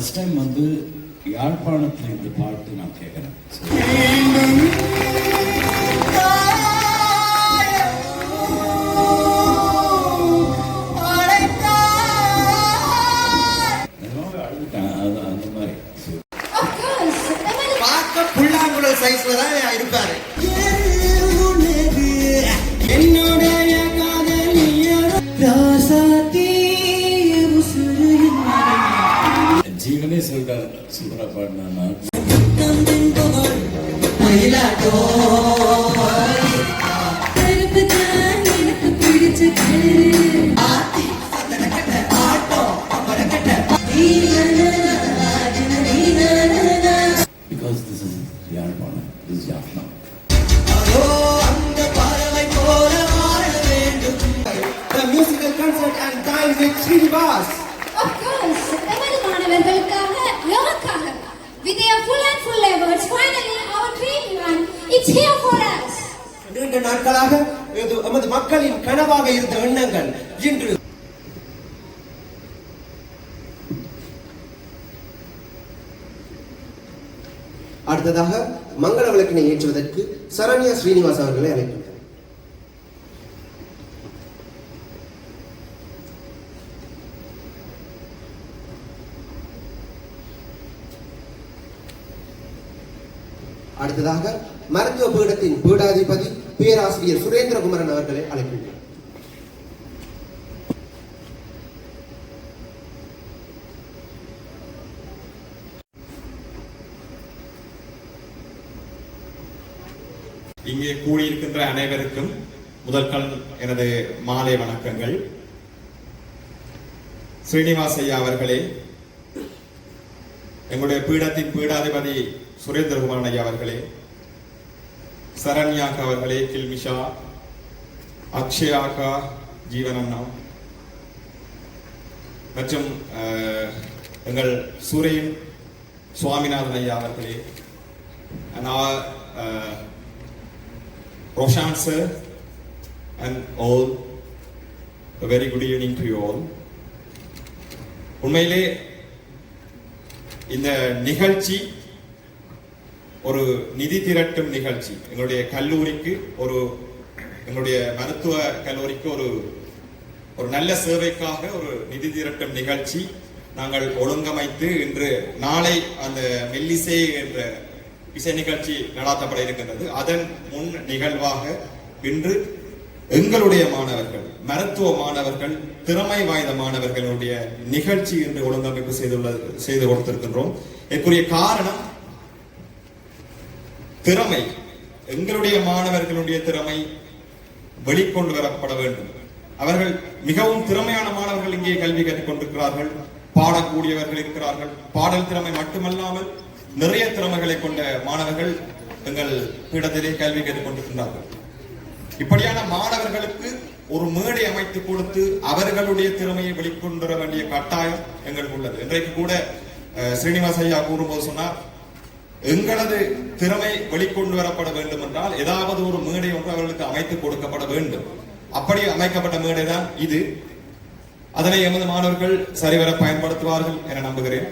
First time வந்து யாழ்ப்பாணத்தில் இந்த பாட்டு நான் கேட்குறேன். யாழ்ப்பாணம் திஸ் யாழ்ப்பாணம் அதோ அந்த பறவை போல வாழ வேண்டும் The musical concert and dine with Srinivas. Of course. எமது மாணவர்களுக்காக எமக்காக With their full and full efforts, finally our dream run, it's here for us. நீண்ட நாட்களாக இது எமது மக்களின் கனவாக இருந்த எண்ணங்கள் இன்று அடுத்ததாக மங்கள விளக்கினை ஏற்றுவதற்கு சரண்யா ஸ்ரீனிவாஸ் அவர்களை அழைக்கின்றனர் அடுத்ததாக மருத்துவ பீடத்தின் பீடாதிபதி பேராசிரியர் சுரேந்திரகுமரன் அவர்களை அழைக்கின்றனர் இங்கே கூடியிருக்கின்ற அனைவருக்கும் முதற்கண் எனது மாலை வணக்கங்கள். ஸ்ரீனிவாஸ் ஐயா அவர்களே எங்களுடைய பீடத்தின் பீடாதிபதி சுரேந்திரகுமாரன் ஐயா அவர்களே சரண்யாக்கா அவர்களே கில்மிஷா அக்ஷயாக்கா ஜீவனண்ணா மற்றும் எங்கள் சூரியன் சுவாமிநாதன் ஐயா அவர்களே நான் Roshan sir and all a very good evening to you all. உண்மையிலே இந்த நிகழ்ச்சி ஒரு நிதி திரட்டும் நிகழ்ச்சி எங்களுடைய கல்லூரிக்கு ஒரு எங்களுடைய மருத்துவ கல்லூரிக்கு ஒரு ஒரு நல்ல சேவைக்காக ஒரு நிதி திரட்டும் நிகழ்ச்சி நாங்கள் ஒழுங்கமைத்து இன்று நாளை அந்த மெல்லிசை என்ற இசை நிகழ்ச்சி நடாத்தப்பட இருக்கின்றது. அதன் முன் நிகழ்வாக இன்று எங்களுடைய மாணவர்கள் மருத்துவ மாணவர்கள் திறமை வாய்ந்த மாணவர்களுடைய நிகழ்ச்சி என்று ஒழுங்கமைப்பு செய்துள்ளது செய்து கொடுத்திருக்கின்றோம். இதற்குரிய காரணம் திறமை. எங்களுடைய மாணவர்களுடைய திறமை வெளிக்கொண்டு வரப்பட வேண்டும். அவர்கள் மிகவும் திறமையான மாணவர்கள் இங்கே கல்வி கற்றுக் கொண்டிருக்கிறார்கள். பாடக்கூடியவர்கள் இருக்கிறார்கள். பாடல் திறமை மட்டுமல்லாமல் நிறைய திறமைகளை கொண்ட மாணவர்கள் எங்கள் பீடத்திலே கல்வி கற்றுக் கொண்டிருக்கிறார்கள். இப்படியான மாணவர்களுக்கு ஒரு மேடை அமைத்து கொடுத்து அவர்களுடைய திறமையை வெளிக்கொண்டு வர வேண்டிய கட்டாயம் எங்களுக்கு உள்ளது. இன்றைக்கு கூட ஸ்ரீனிவாஸ் ஐயா கூறும்போது சொன்னார் எங்களது திறமை வெளிக்கொண்டு வரப்பட வேண்டும் என்றால் ஏதாவது ஒரு மேடை ஒன்று அவர்களுக்கு அமைத்து கொடுக்கப்பட வேண்டும். அப்படி அமைக்கப்பட்ட மேடை தான் இது. அதனை எமது மாணவர்கள் சரிவர பயன்படுத்துவார்கள் என நம்புகிறேன்.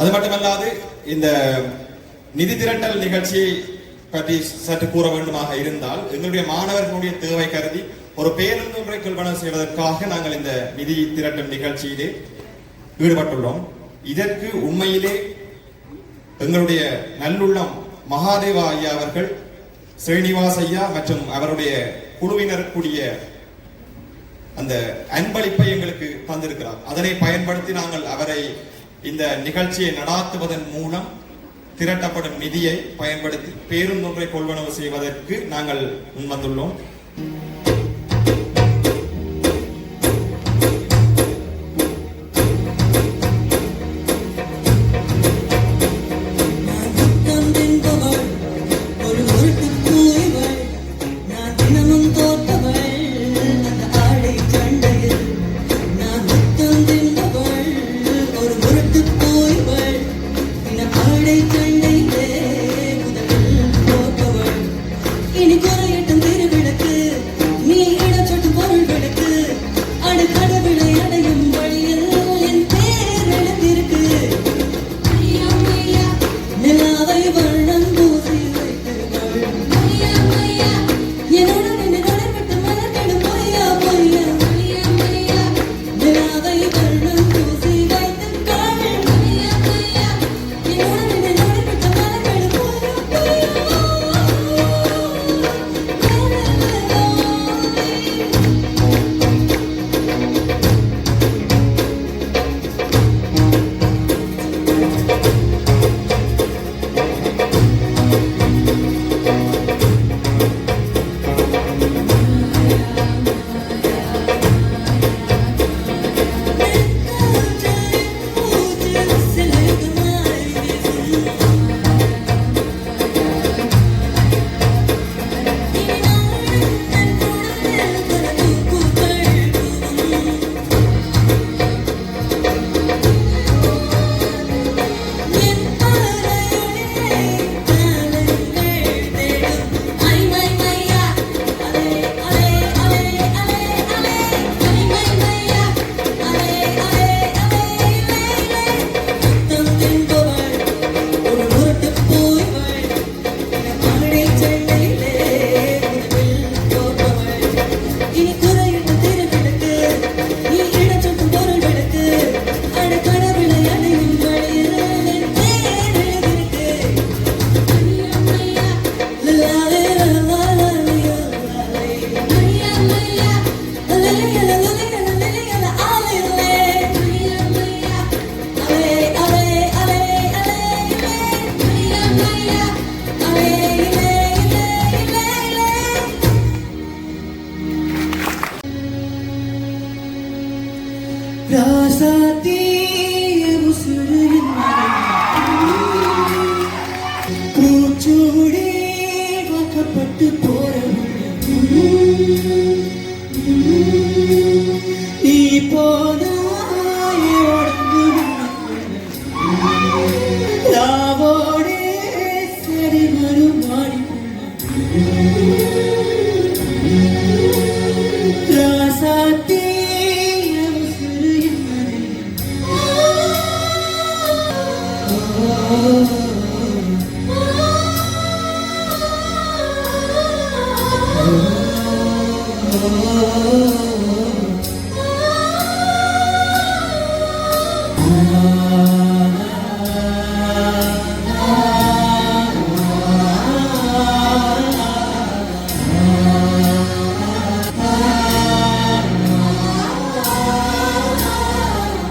அது மட்டுமல்லாது இந்த நிதி திரட்டல் நிகழ்ச்சியை பற்றி சற்று கூற வேண்டுமாக இருந்தால் எங்களுடைய மாணவர்களுடைய தேவை கருதி ஒரு பேருந்து முறை கல்பனம் செய்வதற்காக நாங்கள் இந்த நிதி திரட்டும் நிகழ்ச்சியிலே ஈடுபட்டுள்ளோம். இதற்கு உண்மையிலே எங்களுடைய நல்லுள்ளம் மகாதேவா ஐயா அவர்கள் ஸ்ரீனிவாஸ் ஐயா மற்றும் அவருடைய குழுவினர் கூடிய அந்த அன்பளிப்பை எங்களுக்கு தந்திருக்கிறார். அதனை பயன்படுத்தி நாங்கள் அவரை இந்த நிகழ்ச்சியை நடாத்துவதன் மூலம் திரட்டப்படும் நிதியை பயன்படுத்தி பேருந்தொன்றை கொள்வனவு செய்வதற்கு நாங்கள் முன்வந்துள்ளோம்.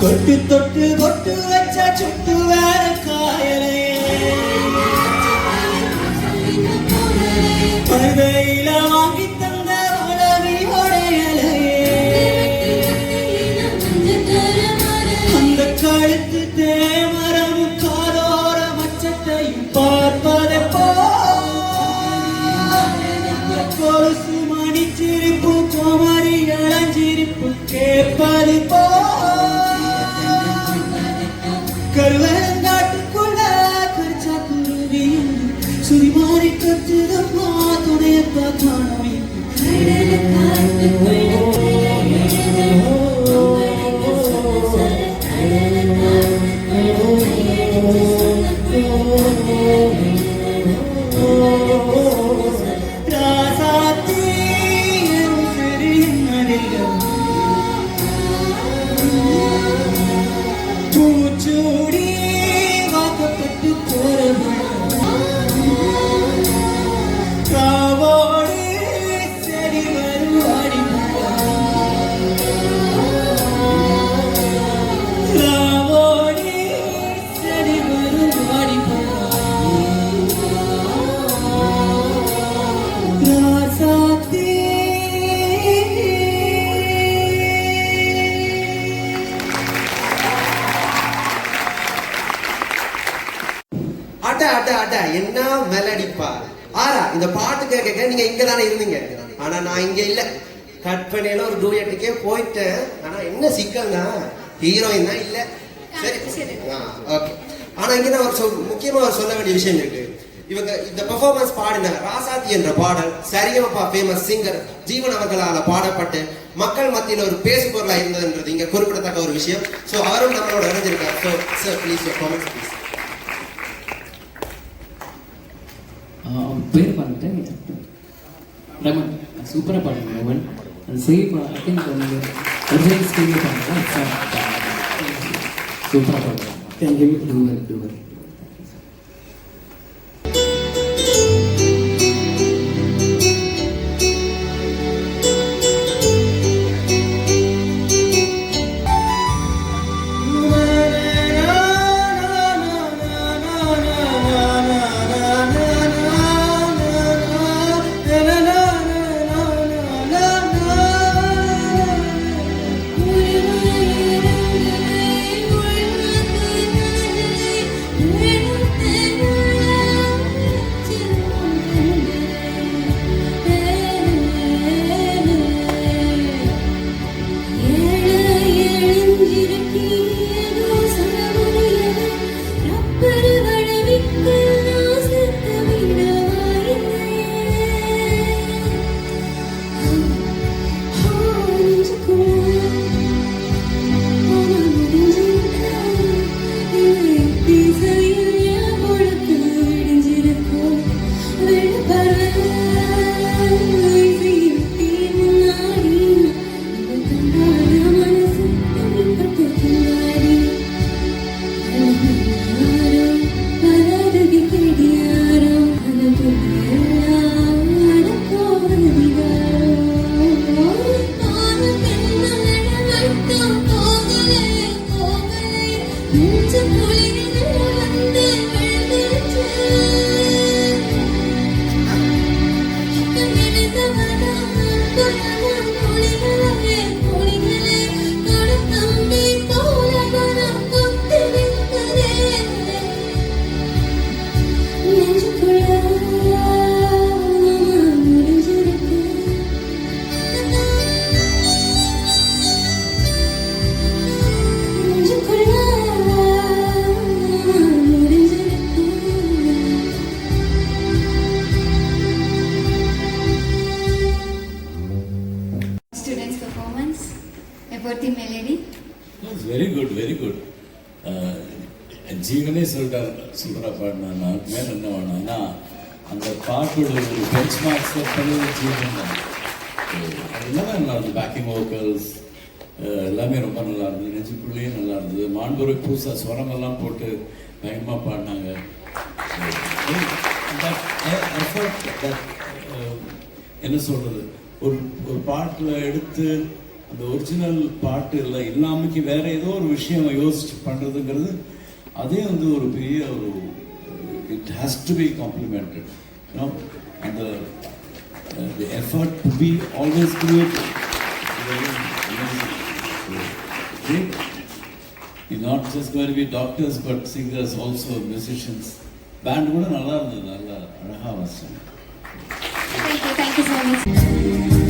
தொட்டு தொட்டு தொட்டு வச்சா சுட்டு வேற காயலே. ராசாத்தி கற்பனையில ஒரு டூயட்டுக்கே போயிட்டேன். ஆனா என்ன சிக்கல்னா ஹீரோயின் தான் இல்ல. சரி. ஓகே ஆனா இங்க நான் ஒரு முக்கியமா அவர் சொல்ல வேண்டிய விஷயம் இருக்கு. இவங்க இந்த பெர்ஃபார்மன்ஸ் பாடின ராசாத்தி என்ற பாடல் சரியமப்பா ஃபேமஸ் சிங்கர் ஜீவன் அவர்களால் பாடப்பட்டு மக்கள் மத்தியில் ஒரு பேசு பொருளாக இருந்ததுன்றது இங்க குறிப்பிடத்தக்க ஒரு விஷயம். சோ அவரும் நம்மளோட இணைஞ்சிருக்கார். So sir please your comments please பேர் பண்ணிட்டேன். ரமன் சூப்பராக பாடுங்க ரமன். அந்த சேவ் ஐ திங்க் வந்து ஒரிஜினல் ஸ்கிரீனில் பண்ணலாம் சூப்பராக பாடுங்க தேங்க்யூ டூவர் doer Jothi melody very good very good ஜீவனே சொல்லிட்டார் சூப்பராக பாடினா நான் மேலே என்ன வேணும்னா அந்த பாட்டோட ஒரு பெஞ்ச் மார்க்ஸ் பண்ணது ஜீவன் தான். அது நல்லா இருந்தது பேக்கிங் வோக்கல்ஸ் எல்லாமே ரொம்ப நல்லா இருந்தது. நெஞ்சுக்குள்ளேயும் நல்லா இருந்தது. மாண்புரை பூசா சுரமெல்லாம் போட்டு பயங்கரமாக பாடினாங்க. Uh, என்ன சொல்றது? ஒரு ஒரு பாட்டில் எடுத்து அந்த ஒரிஜினல் பாட்டு இல்லை இல்லாமக்கு வேற ஏதோ ஒரு விஷயம் யோசிச்சு பண்றதுங்கிறது அதே வந்து ஒரு பெரிய ஒரு it has to be complimented அந்த effort to be always creative You're not just going to be uh, doctors, but singers band கூட நல்லா இருந்தது நல்லா அழகாக வச்சாங்க Thank you, thank you so much.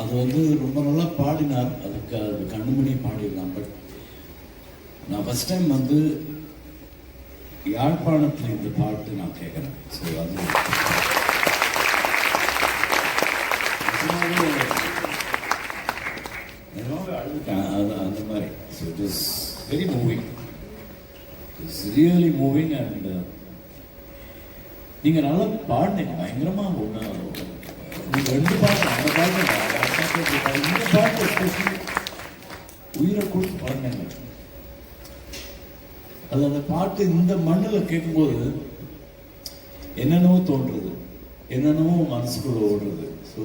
அது வந்து ரொம்ப நல்லா பாடினார். அதுக்கு அது கண்ணுமணி பாடிடலாம். பட் நான் ஃபஸ்ட் டைம் வந்து யாழ்ப்பாணத்தில் இந்த பாட்டு நான் கேட்குறேன். ஸோ அது நிஜமாவே நிஜமாவே அழுதுட்டேன். அது அந்த மாதிரி. So it is very moving it's really moving and நீங்க நல்லா பாடினீங்க. பயங்கரமா ஒண்ணு நீங்க ரெண்டு பாட்டு அந்த பாட்டு இந்த பாட்டு, எஸ்பெஷலி உயிரை கொடுத்து பாருங்க அது அந்த பாட்டு இந்த மண்ணில் கேட்கும்போது என்னென்னவோ தோன்றுறது என்னென்னவோ மனசுக்குள்ள ஓடுறது ஸோ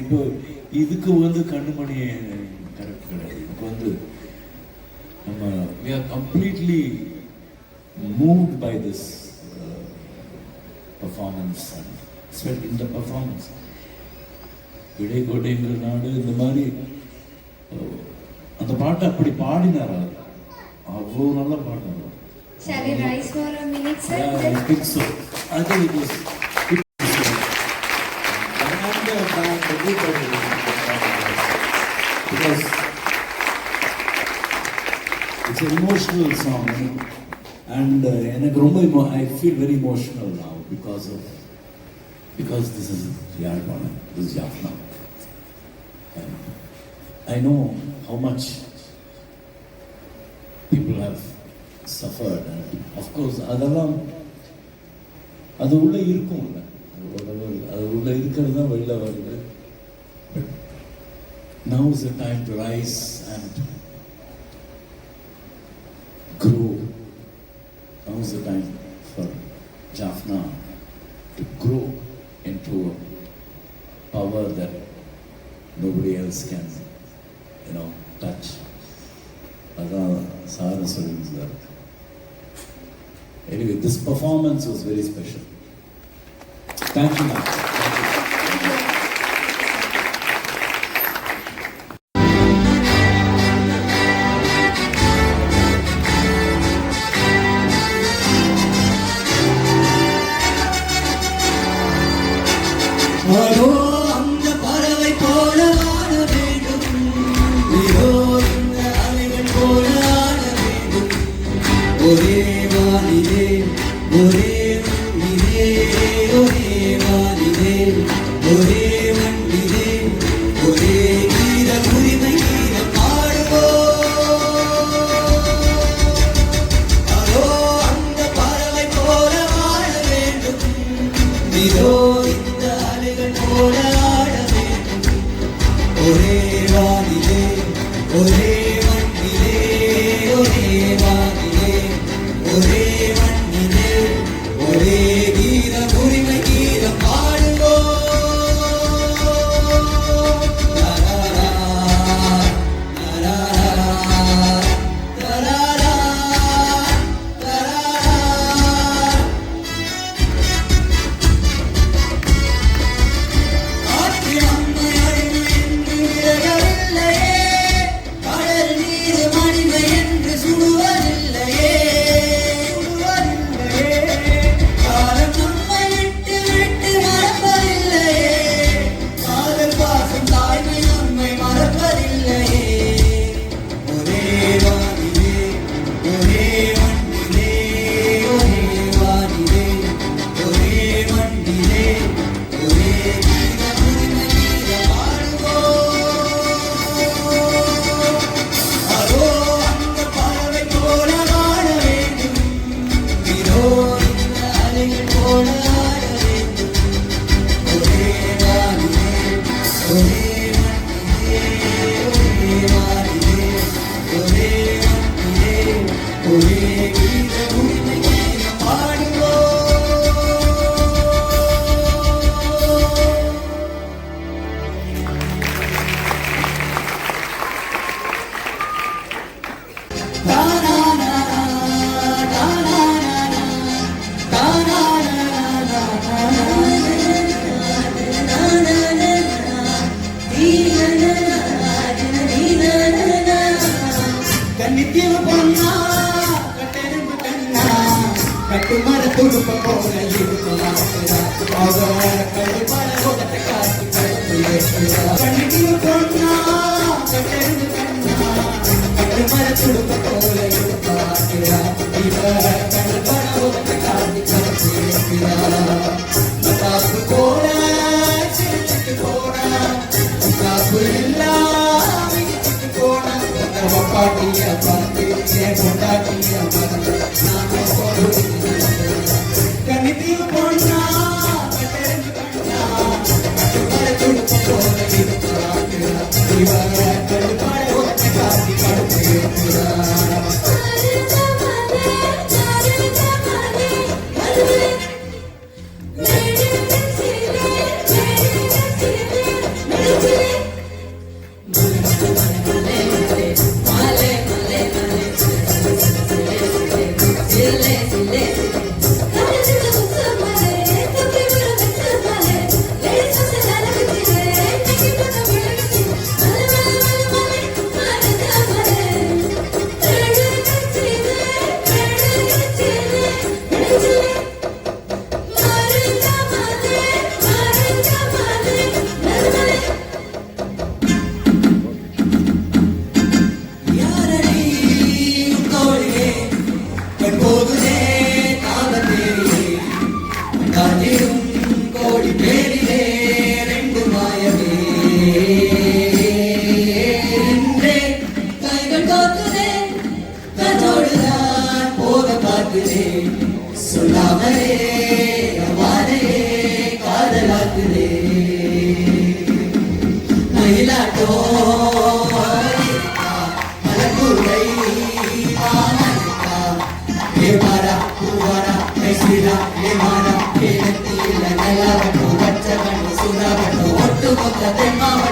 இப்போ இதுக்கு வந்து கண்ணுமணி கரெக்ட் கிடையாது இதுக்கு வந்து நம்ம we are moved by this uh, performance and especially in the performance விடை கோட்டைங்கிற நாடு இந்த மாதிரி uh, அந்த பாட்டை அப்படி பாடினார் அவர். அவ்வளோ நல்லா பாடினார் Shall we rise for a minute, sir? Yeah, I think so. I think it was. It was uh, I wonder about everybody because it's an emotional song And எனக்கு ரொம்ப emo I feel very emotional now because of because this is Yazhpanam this Jaffna I know how much people have suffered and of course அதெல்லாம் அது உள்ளே இருக்கும்ல அது உள்ளே இருக்கிறது தான் வெளியில் வருது but now is a time to rise and grow is the time for Jaffna to grow into a power that nobody else can you know touch அதான் சார சொல்லியிருந்தார் Anyway, this performance was very special. Thank you, பொண்டாட்டிய பார்த்து என் பொண்டாட்டிய பார்த்து 인마